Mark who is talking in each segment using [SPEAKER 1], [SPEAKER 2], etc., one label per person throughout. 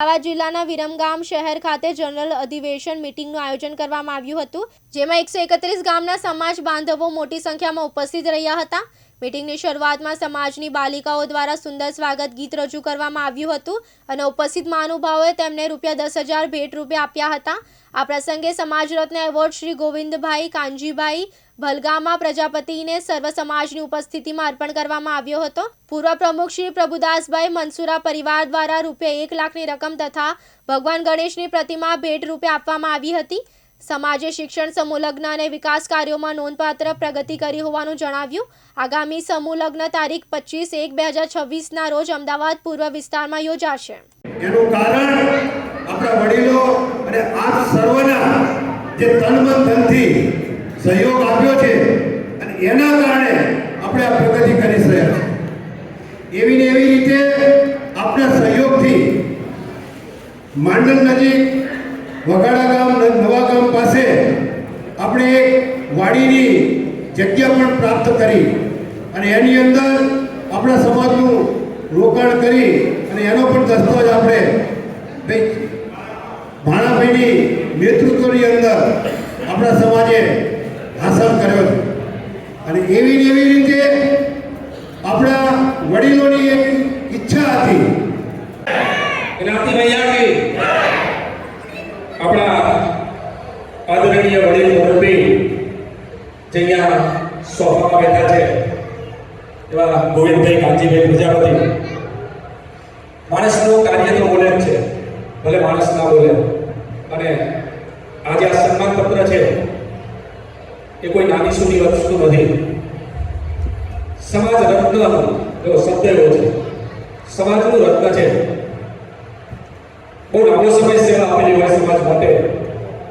[SPEAKER 1] અમદાવાદ જિલ્લાના વિરમગામ શહેર ખાતે જનરલ અધિવેશન મિટિંગનું આયોજન કરવામાં આવ્યું હતું, જેમાં એકસો એકત્રીસ ગામના સમાજ બાંધવો મોટી સંખ્યામાં ઉપસ્થિત રહ્યા હતા. મિટિંગની શરૂઆતમાં સમાજની બાલિકાઓ દ્વારા સુંદર સ્વાગત ગીત રજૂ કરવામાં આવ્યું હતું અને ઉપસ્થિત મહાનુભાવોએ તેમને રૂપિયા દસ હજાર ભેટ રૂપે આપ્યા હતા. આ પ્રસંગે સમાજ રત્ન એવોર્ડ શ્રી ગોવિંદભાઈ કાનજીભાઈ ભલગામા પ્રજાપતિને સર્વ સમાજની ઉપસ્થિતિમાં અર્પણ કરવામાં આવ્યો હતો. પૂર્વ પ્રમુખ શ્રી પ્રભુદાસભાઈ મનસુરા પરિવાર દ્વારા રૂપિયા એક લાખની રકમ તથા ભગવાન ગણેશની પ્રતિમા ભેટ રૂપે આપવામાં આવી હતી. સમાજે શિક્ષણ સમૂહલગ્ન અને વિકાસ કાર્યોમાં નોંધપાત્ર પ્રગતિ કરી હોવાનું જણાવ્યું. આગામી સમૂહલગ્ન તારીખ પચીસ એક બે હજાર છવ્વીસના રોજ અમદાવાદ પૂર્વ વિસ્તારમાં યોજાશે.
[SPEAKER 2] એનું કારણ આપણા વડીલો અને આપ સર્વના જે તન ધનથી સહયોગ આપ્યો છે અને એના કારણે આપણે આ પ્રગતિ કરી રહ્યા છીએ. એવી ને એવી રીતે આપણા સહયોગથી માંડલ નજીક વગાડા જગ્યા પણ પ્રાપ્ત કરી અને એની અંદર આપણા સમાજનું રોકાણ કરી અને એનો પણ દસ્તાવેજ આપણે ભાઈ ભાણાભાઈની નેતૃત્વની અંદર આપણા સમાજે હાંસલ કર્યો છે. અને એવી એવી રીતે આપણા વડીલોની એક ઈચ્છા હતી.
[SPEAKER 3] મૈયાકી આપણા આદરણીય વડીલ જે અહીંયા સોફામાં બેઠા છે, એવા ગોવિંદભાઈ કાંજીભાઈ પ્રજાપતિ. માણસનું કાર્ય તો બોલે છે, ભલે માણસ ના બોલે. અને આજે આ સન્માન પત્ર છે, એ કોઈ નાની સૂની વસ્તુ નથી. સમાજ રત્ન, એવો શબ્દ એવો છે. સમાજનું રત્ન છે. બહુ લાંબો સમય સેવા આપેલી હોય સમાજ માટે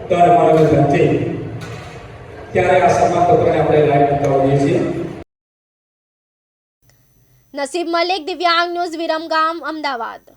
[SPEAKER 3] તન માનવ ધનથી ત્યારે આ સન્માન પત્રને આપણે લાઈવ કરતા હોઈએ છીએ.
[SPEAKER 1] નસીબ મલિક, દિવ્યાંગ ન્યૂઝ વિરમગામ, અમદાવાદ.